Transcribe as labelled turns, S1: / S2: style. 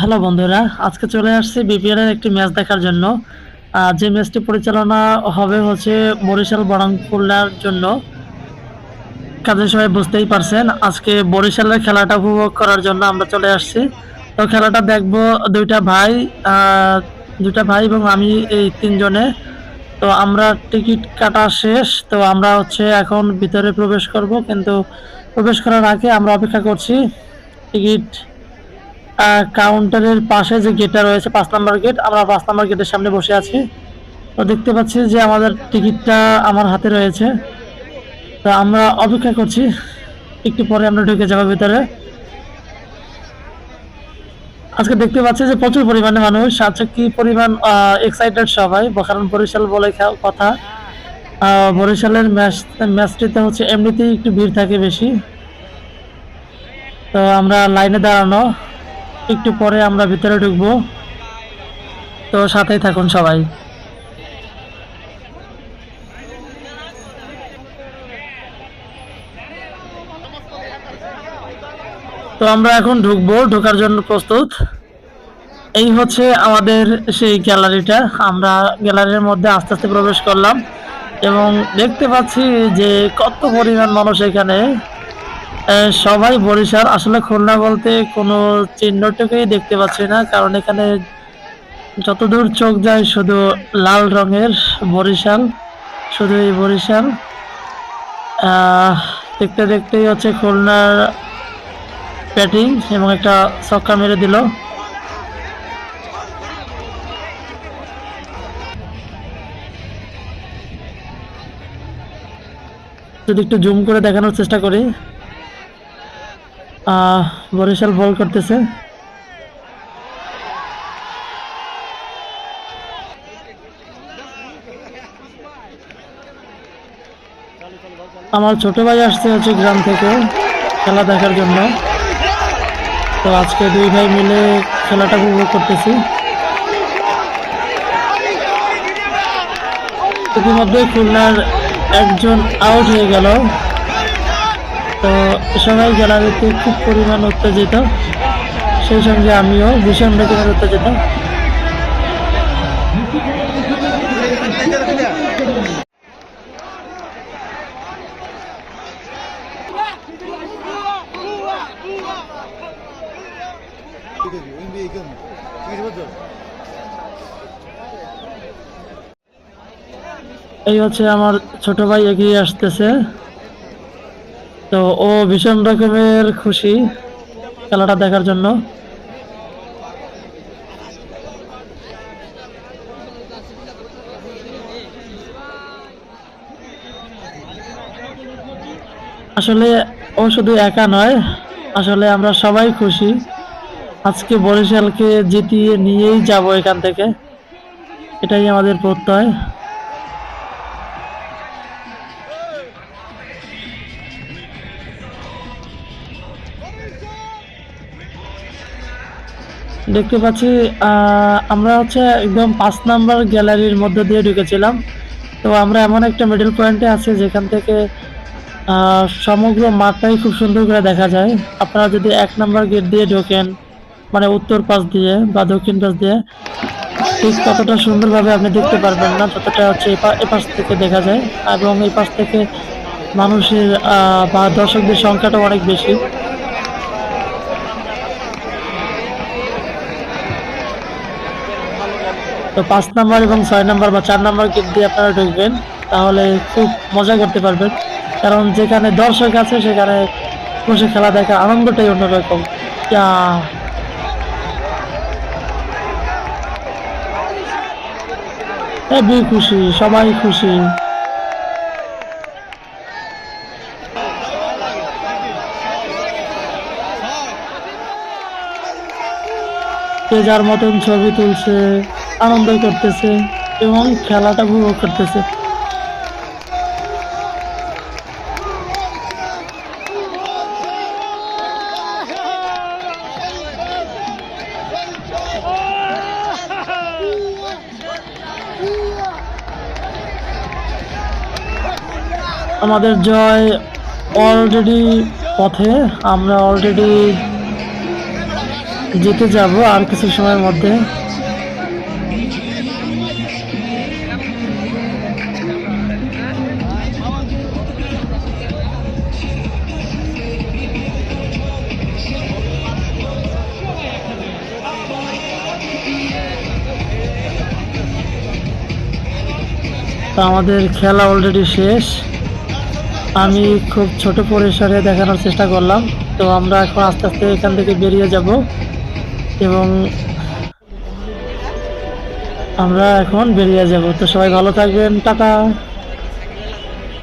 S1: Hello বন্ধুরা, আজকে চলে আসছি বিপিএল এর একটি ম্যাচ দেখার জন্য। যে ম্যাচটি পরিচালনা হবে হচ্ছে বরিশাল বনাম জন্য। কাজে সবাই বুঝতেই পারছেন, আজকে বরিশালের খেলাটা উপভোগ করার জন্য আমরা চলে আসছি। তো খেলাটা দেখব দুইটা ভাই দুইটা ভাই এবং আমি এই তিনজনে। তো আমরা টিকিট কাটা শেষ, তো আমরা হচ্ছে এখন ভিতরে প্রবেশ করব, কিন্তু প্রবেশ করার আগে আমরা অপেক্ষা করছি। টিকিট কাউন্টারের পাশে যে গেটটা রয়েছে, পাঁচ নাম্বার গেট আমরা পাঁচ নাম্বার গেটের সামনে বসে আছি। তো দেখতে পাচ্ছি যে আমাদের টিকিটটা আমার হাতে রয়েছে। তো আমরা অপেক্ষা করছি, একটু পরে আমরা ঢুকে যাব ভিতরে। আজকে দেখতে পাচ্ছি যে প্রচুর পরিমাণে মানুষ আজকে কি পরিমাণ এক্সাইটেড সবাই। কারণ বরিশাল বলে কথা। বরিশালের ম্যাচ, ম্যাচটিতে হচ্ছে এমনিতেই একটু ভিড় থাকে বেশি। তো আমরা লাইনে দাঁড়ানো। একটু পরে আমরা ভিতরে ঢুকবো। তো সাথেই থাকুন সবাই। তো আমরা এখন ঢুকবো, ঢোকার জন্য প্রস্তুত। এই হচ্ছে আমাদের সেই গ্যালারিটা। আমরা গ্যালারির মধ্যে আস্তে আস্তে প্রবেশ করলাম এবং দেখতে পাচ্ছি যে কত পরিমাণ মানুষ এখানে। সবাই বরিশাল, আসলে খুলনা বলতে কোনো চিহ্নটুকুই দেখতে পাচ্ছি না, কারণ এখানে যতদূর চোখ যায় শুধু লাল রঙের বরিশাল, শুধু এই বরিশাল। দেখতে দেখতেই হচ্ছে খুলনার ব্যাটিং এবং একটা ছক্কা মেরে দিল। যদি একটু জুম করে দেখানোর চেষ্টা করি। বরিশাল বল করতেছে। আমার ছোট ভাই আসছে হচ্ছে গ্রাম থেকে খেলা দেখার জন্য। তো আজকে দুই ভাই মিলে খেলাটা উপভোগ করতেছি। ইতিমধ্যে খুলনার একজন আউট হয়ে গেল। তো সময় ব্যক্তি খুব পরিমাণ উত্তেজিত। সেই সঙ্গে আমিও ভীষণ রকমের উত্তেজিত। এই হচ্ছে আমার ছোট ভাই এগিয়ে আসতেছে। তো ও ভীষণ রকমের খুশি খেলাটা দেখার জন্য। আসলে ও শুধু একা নয়, আসলে আমরা সবাই খুশি। আজকে বরিশালকে জিতিয়ে নিয়েই যাব এখান থেকে। এটাই আমাদের প্রত্যয়। দেখতে পাচ্ছি আমরা হচ্ছে একদম পাঁচ নাম্বার গ্যালারির মধ্যে দিয়ে ঢুকেছিলাম। তো আমরা এমন একটা মিডল পয়েন্টে আছি যেখান থেকে সমগ্র মাঠটাই খুব সুন্দর করে দেখা যায়। আপনারা যদি এক নাম্বার গেট দিয়ে ঢোকেন মানে উত্তর পাশ দিয়ে বা দক্ষিণ পাশ দিয়ে, ঠিক ততটা সুন্দরভাবে আপনি দেখতে পারবেন না, ততটা হচ্ছে এপা- এপাশ থেকে দেখা যায়। এবং এই পাশ থেকে মানুষের বা দর্শকদের সংখ্যাটা অনেক বেশি। তো পাঁচ নাম্বার এবং ছয় নাম্বার বা চার নাম্বার গেট দিয়ে আপনারা ঢুকবেন, তাহলে খুব মজা করতে পারবেন। কারণ যেখানে দর্শক আছে, সেখানে বসে খেলা দেখার আনন্দটাই অন্যরকম। দুই খুশি, সবাই খুশি। যে যার মতন ছবি তুলছে, আনন্দ করতেছে এবং খেলাটা উপভোগ করতেছে। আমাদের জয় অলরেডি পথে, আমরা অলরেডি জিতে যাব আর কিছু সময়ের মধ্যে। আমাদের খেলা অলরেডি শেষ। আমি খুব ছোট পরিসরে দেখানোর চেষ্টা করলাম। তো আমরা এখন আস্তে আস্তে এখান থেকে বেরিয়ে যাব। এবং আমরা এখন বেরিয়ে যাব। তো সবাই ভালো থাকবেন টাটা।